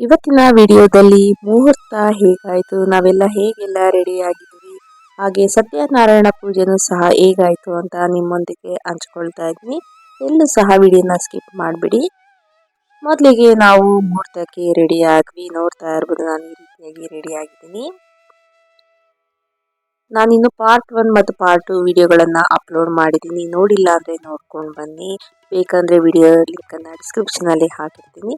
ಇವತ್ತಿನ ವಿಡಿಯೋದಲ್ಲಿ ಮುಹೂರ್ತ ಹೇಗಾಯಿತು? ನಾವೆಲ್ಲ ಹೇಗೆಲ್ಲ ರೆಡಿ ಆಗಿದ್ವಿ? ಹಾಗೆ ಸತ್ಯನಾರಾಯಣ ಪೂಜೆನೂ ಸಹ ಹೇಗಾಯಿತು ಅಂತ ನಿಮ್ಮೊಂದಿಗೆ ಹಂಚ್ಕೊಳ್ತಾ ಇದ್ದೀನಿ. ಎಲ್ಲೂ ಸಹ ವಿಡಿಯೋನ ಸ್ಕಿಪ್ ಮಾಡಿಬಿಡಿ. ಮೊದಲಿಗೆ ನಾವು ಮುಹೂರ್ತಕ್ಕೆ ರೆಡಿ ಆದ್ವಿ. ನೋಡ್ತಾ ಇರ್ಬೋದು ನಾನು ಈ ರೀತಿಯಾಗಿ ರೆಡಿ ಆಗಿದ್ದೀನಿ. ನಾನಿನ್ನು ಪಾರ್ಟ್ ಒನ್ ಮತ್ತು ಪಾರ್ಟ್ ಟು ವಿಡಿಯೋಗಳನ್ನು ಅಪ್ಲೋಡ್ ಮಾಡಿದ್ದೀನಿ. ನೋಡಿಲ್ಲ ಅಂದರೆ ನೋಡ್ಕೊಂಡು ಬನ್ನಿ. ಬೇಕಂದರೆ ವಿಡಿಯೋ ಲಿಂಕನ್ನು ಡಿಸ್ಕ್ರಿಪ್ಷನಲ್ಲಿ ಹಾಕಿರ್ತೀನಿ.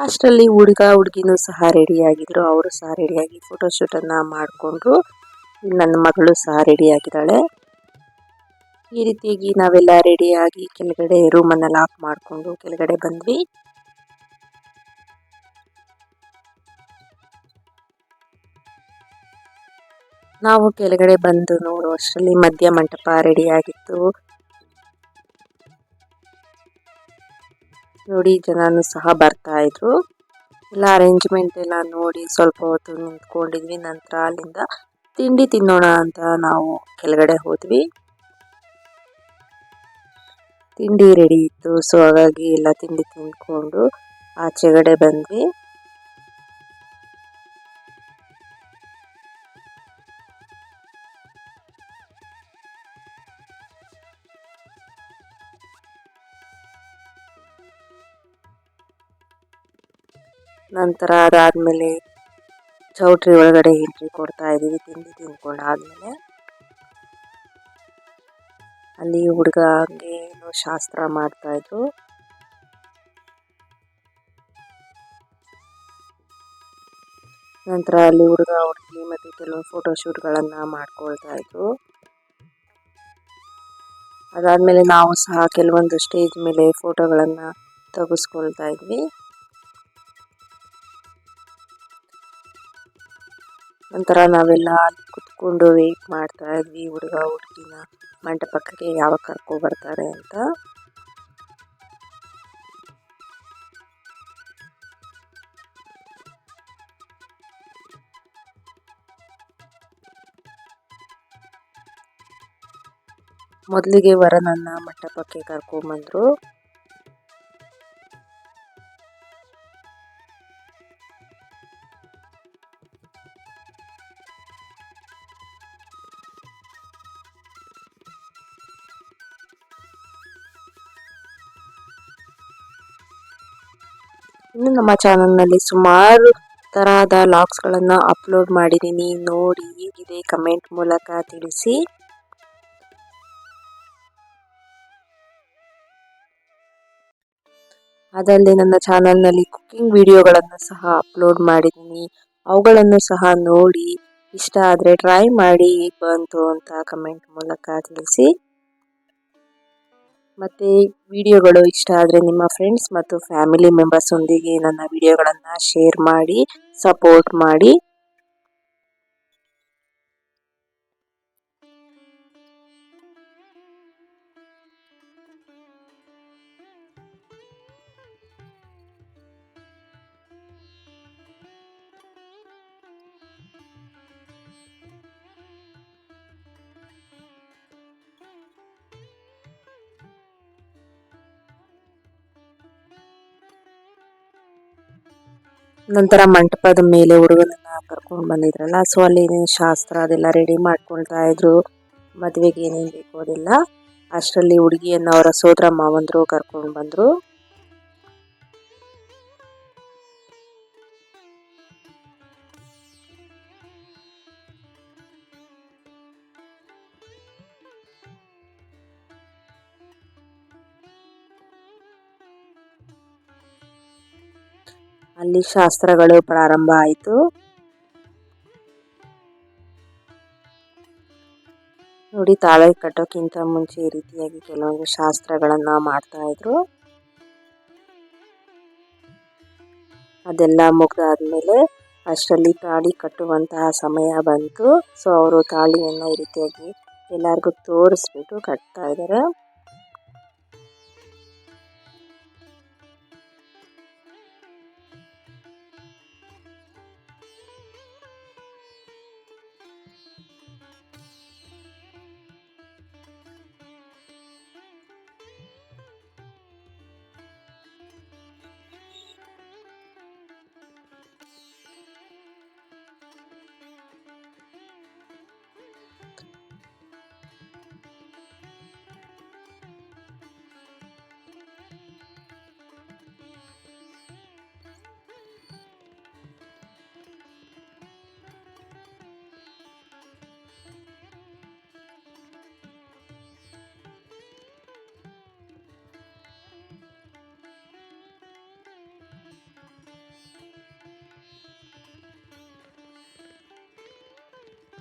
ಅಷ್ಟರಲ್ಲಿ ಹುಡುಗ ಹುಡುಗಿನೂ ಸಹ ರೆಡಿಯಾಗಿದ್ರು ಅವರು ಸಹ ರೆಡಿಯಾಗಿ ಫೋಟೋಶೂಟನ್ನು ಮಾಡಿಕೊಂಡ್ರು. ನನ್ನ ಮಗಳು ಸಹ ರೆಡಿಯಾಗಿದ್ದಾಳೆ ಈ ರೀತಿಯಾಗಿ ನಾವೆಲ್ಲ ರೆಡಿಯಾಗಿ ಕೆಳಗಡೆ ರೂಮನ್ನು ಲಾಕ್ ಮಾಡಿಕೊಂಡು ಕೆಳಗಡೆ ಬಂದ್ವಿ. ನಾವು ಕೆಳಗಡೆ ಬಂದು ನೋಡುವಷ್ಟರಲ್ಲಿ ಮಧ್ಯ ಮಂಟಪ ರೆಡಿಯಾಗಿತ್ತು ನೋಡಿ ಜನನು ಸಹ ಬರ್ತಾ ಇದ್ರು. ಎಲ್ಲ ಅರೇಂಜ್ಮೆಂಟ್ ಎಲ್ಲ ನೋಡಿ ಸ್ವಲ್ಪ ಹೊತ್ತು ನಿಂತ್ಕೊಂಡಿದ್ವಿ. ನಂತರ ಅಲ್ಲಿಂದ ತಿಂಡಿ ತಿನ್ನೋಣ ಅಂತ ನಾವು ಕೆಳಗಡೆ ಹೋದ್ವಿ. ತಿಂಡಿ ರೆಡಿ ಇತ್ತು. ಸೊ ಹಾಗಾಗಿ ಎಲ್ಲ ತಿಂಡಿ ತಿಂದ್ಕೊಂಡು ಆಚೆಗಡೆ ಬಂದ್ವಿ. ನಂತರ ಅದಾದಮೇಲೆ ಚೌಟ್ರಿ ಒಳಗಡೆ ಎಂಟ್ರಿ ಕೊಡ್ತಾ ಇದ್ದೀವಿ, ತಿಂಡಿ ತಿನ್ಕೊಂಡಾದ್ಮೇಲೆ. ಅಲ್ಲಿ ಹುಡುಗಗೆ ಏನೋ ಶಾಸ್ತ್ರ ಮಾಡ್ತಾ ಇದ್ರು. ನಂತರ ಅಲ್ಲಿ ಹುಡುಗ, ಹುಡುಗಿ ಮತ್ತು ಕೆಲವು ಫೋಟೋಶೂಟ್ಗಳನ್ನು ಮಾಡ್ಕೊಳ್ತಾ ಇದ್ರು. ಅದಾದಮೇಲೆ ನಾವು ಸಹ ಕೆಲವೊಂದು ಸ್ಟೇಜ್ ಮೇಲೆ ಫೋಟೋಗಳನ್ನು ತೆಗೆಸ್ಕೊಳ್ತಾ ಇದ್ವಿ. ನಂತರ ನಾವೆಲ್ಲ ಅಲ್ಲಿ ಕುತ್ಕೊಂಡು ವೆಯ್ಟ್ ಮಾಡ್ತಾ ಇದ್ವಿ, ಹುಡುಗ ಹುಡುಗಿನ ಮಂಟಪಕ್ಕೆ ಯಾವಾಗ ಕರ್ಕೊ ಬರ್ತಾರೆ ಅಂತ. ಮೊದಲಿಗೆ ವರನನ್ನ ಮಂಟಪಕ್ಕೆ ಕರ್ಕೊಂಬಂದ್ರು. ಇನ್ನು ನಮ್ಮ ಚಾನಲ್ನಲ್ಲಿ ಸುಮಾರು ತರಹದ ಲಾಗ್ಸ್ಗಳನ್ನು ಅಪ್ಲೋಡ್ ಮಾಡಿದ್ದೀನಿ. ನೋಡಿ ಹೇಗಿದೆ ಕಮೆಂಟ್ ಮೂಲಕ ತಿಳಿಸಿ. ಅದಲ್ಲದೆ ನನ್ನ ಚಾನಲ್ನಲ್ಲಿ ಕುಕ್ಕಿಂಗ್ ವಿಡಿಯೋಗಳನ್ನು ಸಹ ಅಪ್ಲೋಡ್ ಮಾಡಿದ್ದೀನಿ. ಅವುಗಳನ್ನು ಸಹ ನೋಡಿ ಇಷ್ಟ ಆದರೆ ಟ್ರೈ ಮಾಡಿ. ಬಂತು ಅಂತ ಕಮೆಂಟ್ ಮೂಲಕ ತಿಳಿಸಿ. ಮತ್ತು ವಿಡಿಯೋಗಳು ಇಷ್ಟ ಆದರೆ ನಿಮ್ಮ ಫ್ರೆಂಡ್ಸ್ ಮತ್ತು ಫ್ಯಾಮಿಲಿ ಮೆಂಬರ್ಸ್ ಒಂದಿಗೆ ನನ್ನ ವಿಡಿಯೋಗಳನ್ನು ಶೇರ್ ಮಾಡಿ ಸಪೋರ್ಟ್ ಮಾಡಿ. ನಂತರ ಮಂಟಪದ ಮೇಲೆ ಹುಡುಗನನ್ನ ಕರ್ಕೊಂಡು ಬಂದಿದ್ರಲ್ಲ. ಸೊ ಅಲ್ಲಿ ಶಾಸ್ತ್ರ ಅದೆಲ್ಲ ರೆಡಿ ಮಾಡ್ಕೊಳ್ತಾ ಇದ್ರು. ಮದುವೆಗೆ ಏನೇನು ಬೇಕು ಅದೆಲ್ಲ. ಅಷ್ಟರಲ್ಲಿ ಹುಡುಗಿಯನ್ನ ಅವರ ಸೋದರ ಮಾವಂದ್ರು ಕರ್ಕೊಂಡು ಬಂದರು. ಅಲ್ಲಿ ಶಾಸ್ತ್ರಗಳು ಪ್ರಾರಂಭ ಆಯಿತು. ನೋಡಿ ತಾಳೆ ಕಟ್ಟೋಕ್ಕಿಂತ ಮುಂಚೆ ಈ ರೀತಿಯಾಗಿ ಕೆಲವೊಂದು ಶಾಸ್ತ್ರಗಳನ್ನ ಮಾಡ್ತಾ ಇದ್ರು. ಅದೆಲ್ಲ ಮುಗ್ದಾದ್ಮೇಲೆ ಅಷ್ಟರಲ್ಲಿ ತಾಳಿ ಕಟ್ಟುವಂತಹ ಸಮಯ ಬಂತು. ಸೊ ಅವರು ತಾಳಿಯನ್ನು ಈ ರೀತಿಯಾಗಿ ಎಲ್ಲರಿಗೂ ತೋರಿಸ್ಬಿಟ್ಟು ಕಟ್ತಾ ಇದ್ದಾರೆ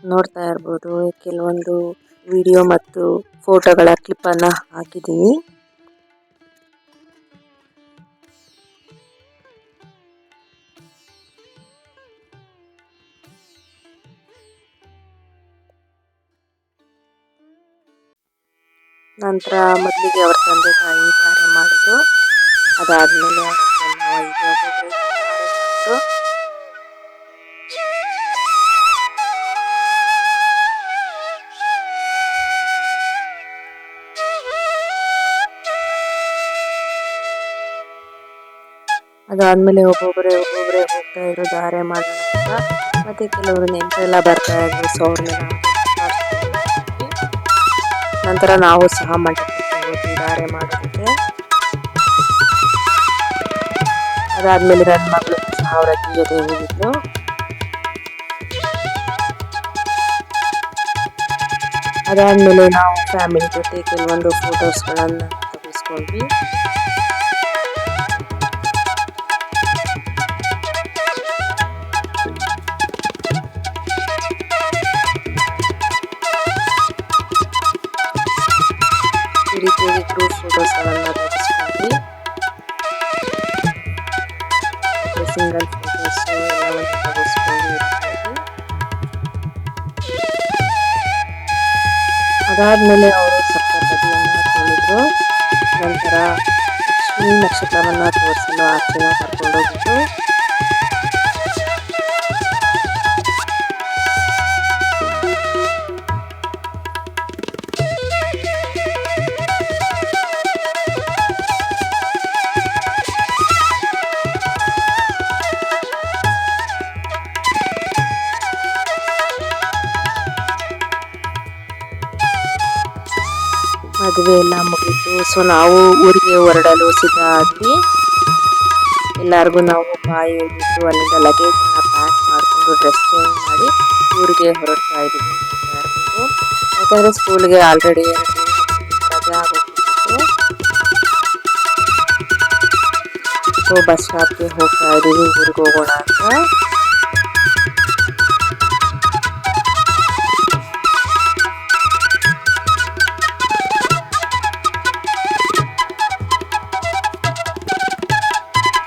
ನೋಡ್ತಾ ಇರ್ಬೋದು. ಕೆಲವೊಂದು ವಿಡಿಯೋ ಮತ್ತು ಫೋಟೋಗಳ ಕ್ಲಿಪ್ ಅನ್ನ ಹಾಕಿದ್ದೀನಿ ನಂತರ ಮೊದಲಿಗೆ ಅವ್ರ ತಂದೆ ತಾಯಿ ಕಾರ್ಯ ಮಾಡಿದ್ರು ಅದಾದ್ಮೇಲೆ ಅದಾದ್ಮೇಲೆ ಒಬ್ಬೊಬ್ಬರೇ ಒಬ್ಬೊಬ್ಬರೇ ಹೋಗ್ತಾ ಇದ್ರು, ಧಾರೆ ಮಾಡೋಣ ಮತ್ತೆ ಕೆಲವರು ನೆಂಟರೆಲ್ಲ ಬರ್ತಾ ಇದ್ರು ಸೊ ನಂತರ ನಾವು ಸಹ ಮಂಟಪಕ್ಕೆ ದಾರೆ ಮಾಡೋದಕ್ಕೆ. ಅದಾದ್ಮೇಲೆ ನನ್ನ ಮಗಳು ಸಹ ಅವರ ಜೊತೆ ಹೋಗಿದ್ರು. ಅದಾದ್ಮೇಲೆ ನಾವು ಫ್ಯಾಮಿಲಿ ಜೊತೆ ಕೆಲವೊಂದು ಫೋಟೋಸ್ಗಳನ್ನು ತೆಗೆಸ್ಕೊಂಡ್ವಿ. ಅದಾದ್ಮೇಲೆ ಅವರು ಸಪ್ತಪದಿಯನ್ನು ತೊಳೆದ್ರು. ನಂತರ ಲಕ್ಷ್ಮೀ ನಕ್ಷತ್ರವನ್ನು ತೋರಿಸಲು ಆಚೆನ ಕರ್ಕೊಂಡೋಗಿದ್ದು ಮದುವೆ ಎಲ್ಲ ಮುಗೀತು. ಸೊ ನಾವು ಊರಿಗೆ ಹೊರಡಲು ಸಿದ್ಧ ಆದ್ವಿ. ಎಲ್ಲರಿಗೂ ನಾವು ಬಾಯಿ ಹೇಳಿಬಿಟ್ಟು ಅಲ್ಲಿಂದ ಲಗೇಜನ್ನ ಪ್ಯಾಕ್ ಮಾಡಿಕೊಂಡು ಡ್ರೆಸ್ ಚೇಂಜ್ ಮಾಡಿ ಊರಿಗೆ ಹೊರಡ್ತಾ ಇದ್ದೀವಿ ಯಾಕಂದರೆ ಸ್ಕೂಲ್ಗೆ ಆಲ್ರೆಡಿ ರಜೆ ಸೊ ಬಸ್ ಸ್ಟಾಪ್ಗೆ ಹೋಗ್ತಾ ಇದ್ದೀವಿ. ಊರಿಗೆ ಹೋಗೋಣ ಅಂತ.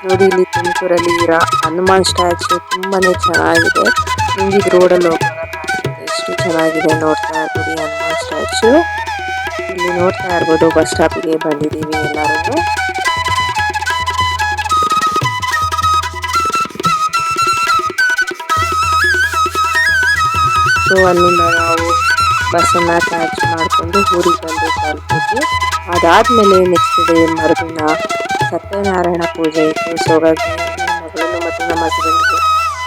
ನೋಡಿ, ಇಲ್ಲಿ ತುಮಕೂರಲ್ಲಿ ಇರೋ ಹನುಮಾನ್ ಸ್ಟ್ಯಾಚು ತುಂಬಾನೇ ಚೆನ್ನಾಗಿದೆ. ನಿಮ್ಗೆ ರೋಡ್ ಹೋಗುವಾಗ ಕಾಣಿಸುತ್ತೆ ಎಷ್ಟು ಚೆನ್ನಾಗಿದೆ ನೋಡ್ತಾ ಇರ್ಬೋದು ಹನುಮಾನ್ ಸ್ಟ್ಯಾಚು. ಇಲ್ಲಿ ನೋಡ್ತಾ ಇರ್ಬೋದು ಬಸ್ ಸ್ಟಾಪಿಗೆ ಬಂದಿದ್ದೀವಿ ಎಲ್ಲರೂ ಸೊ ಅಲ್ಲಿಂದ ನಾವು ಬಸ್ಸನ್ನ ಕ್ಯಾಚ್ ಮಾಡಿಕೊಂಡು ಊರಿಗೆ ಬಂದು ತಲುಪಿದ್ವಿ. ಅದಾದ್ಮೇಲೆ ನೆಕ್ಸ್ಟ್ ಡೇ ಮರುದಿನ ಸತ್ಯನಾರಾಯಣ ಪೂಜೆ ಇತ್ತು. ಸೊ ಹಾಗಾಗಿ ಮಗಳನ್ನು ಮತ್ತು ನಮ್ಮ ಹಸ್ಬೆಂಡ್ಗೆ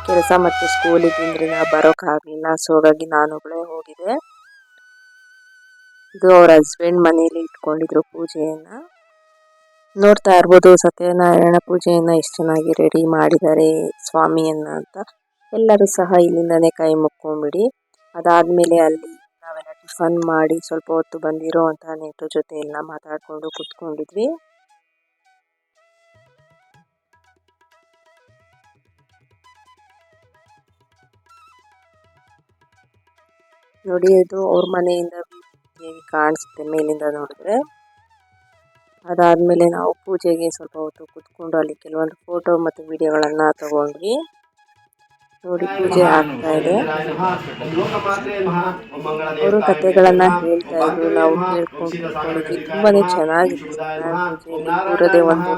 ಕೆಲಸ ಮತ್ತು ಸ್ಕೂಲ್ ಇದ್ದಿಂದ್ರಿಂದ ಬರೋಕ್ಕಾಗಲಿಲ್ಲ ಸೊ ಹಾಗಾಗಿ ಹೋಗಿದೆ ಹೋಗಿದ್ದೆ. ಇದು ಅವ್ರ ಹಸ್ಬೆಂಡ್ ಮನೆಯಲ್ಲಿ ಇಟ್ಕೊಂಡಿದ್ರು ಪೂಜೆಯನ್ನು. ನೋಡ್ತಾ ಇರ್ಬೋದು ಸತ್ಯನಾರಾಯಣ ಪೂಜೆಯನ್ನು ಎಷ್ಟು ಚೆನ್ನಾಗಿ ರೆಡಿ ಮಾಡಿದ್ದಾರೆ ಸ್ವಾಮಿಯನ್ನು ಅಂತ. ಎಲ್ಲರೂ ಸಹ ಇಲ್ಲಿಂದನೇ ಕೈ ಮುಕ್ಕೊಂಬಿಡಿ. ಅದಾದಮೇಲೆ ಅಲ್ಲಿ ನಾವೆಲ್ಲ ಟಿಫನ್ ಮಾಡಿ ಸ್ವಲ್ಪ ಹೊತ್ತು ಬಂದಿರೋ ಅಂತ ನೆಂಟರ ಜೊತೆ ಎಲ್ಲ ಮಾತಾಡಿಕೊಂಡು ಕುತ್ಕೊಂಡಿದ್ವಿ. ನೋಡಿ ಇದು ಅವ್ರ ಮನೆಯಿಂದ ಹೇಗೆ ಕಾಣಿಸುತ್ತೆ ಮೇಲಿಂದ ನೋಡಿದ್ರೆ. ಅದಾದ್ಮೇಲೆ ನಾವು ಪೂಜೆಗೆ ಸ್ವಲ್ಪ ಹೊತ್ತು ಕುತ್ಕೊಂಡು ಅಲ್ಲಿ ಕೆಲವೊಂದು ಫೋಟೋ ಮತ್ತು ವಿಡಿಯೋಗಳನ್ನ ತಗೊಂಡ್ವಿ. ನೋಡಿ ಪೂಜೆ ಆಗ್ತಾ ಇದೆ. ಅವರು ಕಥೆಗಳನ್ನ ಹೇಳ್ತಾ ಇದ್ರು, ನಾವು ಕೇಳ್ಕೊಂಡು ತುಂಬಾನೇ ಸತ್ಯನಾರಾಯಣ ಪೂಜೆಯಲ್ಲಿ ಒಂದು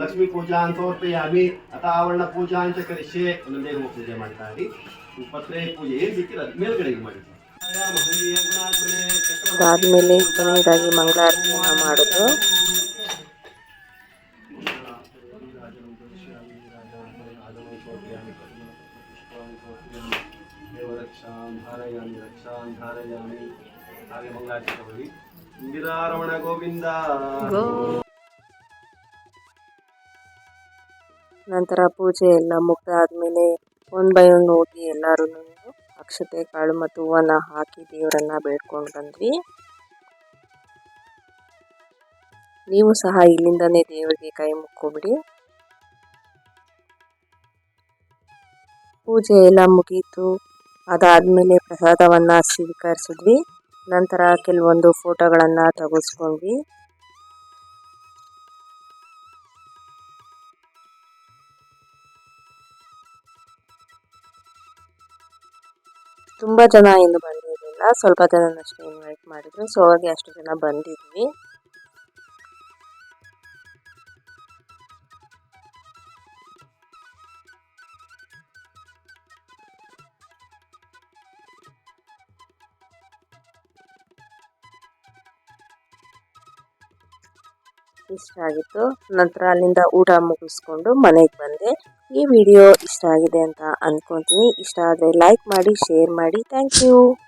ಲಕ್ಷ್ಮೀ ಪೂಜಾ ಅಂತ ಆವರಣ ಪೂಜಾ ಅಂತ ಕರೆಸಿ ಪೂಜೆ ಮಾಡ್ತಾ ಇರಿ ಪತ್ರೆ ಪೂಜೆ. ಏನ್ ಸಿಕ್ಕಿಲ್ಲ ಅದಾದ್ಮೇಲೆ ಕೊನೆಯದಾಗಿ ಮಂಗಳಾರತಿಯನ್ನ ಮಾಡಿದ್ರು ನಂತರ ಪೂಜೆ ಎಲ್ಲ ಮುಗ್ದಾದ್ಮೇಲೆ ಒನ್ ಬೈ ಒನ್ ಹೋಗಿ ಎಲ್ಲರೂ ಅಕ್ಷತೆ, ಕಾಳು ಮತ್ತು ಹೂವನ್ನ ಹಾಕಿ ದೇವರನ್ನ ಬೇಡ್ಕೊಂಡು ಬಂದ್ವಿ. ನೀವು ಸಹ ಇಲ್ಲಿಂದನೇ ದೇವರಿಗೆ ಕೈ ಮುಕ್ಕೊಬಿಡಿ. ಪೂಜೆ ಎಲ್ಲ ಮುಗೀತು. ಅದಾದ್ಮೇಲೆ ಪ್ರಸಾದವನ್ನ ಸ್ವೀಕರಿಸಿದ್ವಿ. ನಂತರ ಕೆಲವೊಂದು ಫೋಟೋಗಳನ್ನ ತೆಗೆಸ್ಕೊಂಡ್ವಿ. ತುಂಬಾ ಜನ ಏನು ಬಂದಿರಲಿಲ್ಲ. ಸ್ವಲ್ಪ ಜನನಷ್ಟೇ ಇನ್ವೈಟ್ ಮಾಡಿದ್ರು. ಸೊ ಹಾಗೆ ಅಷ್ಟು ಜನ ಬಂದಿದ್ವಿ. ಇಷ್ಟ ಆಗಿತ್ತು. ನಂತರ ಅಲ್ಲಿಂದ ಊಟ ಮುಗಿಸ್ಕೊಂಡು ಮನೆಗೆ ಬಂದೆ. ಈ ವಿಡಿಯೋ ಇಷ್ಟ ಆಗಿದೆ ಅಂತ ಅನ್ಕೊಂತೀನಿ. ಇಷ್ಟ ಆದರೆ ಲೈಕ್ ಮಾಡಿ ಶೇರ್ ಮಾಡಿ. Thank you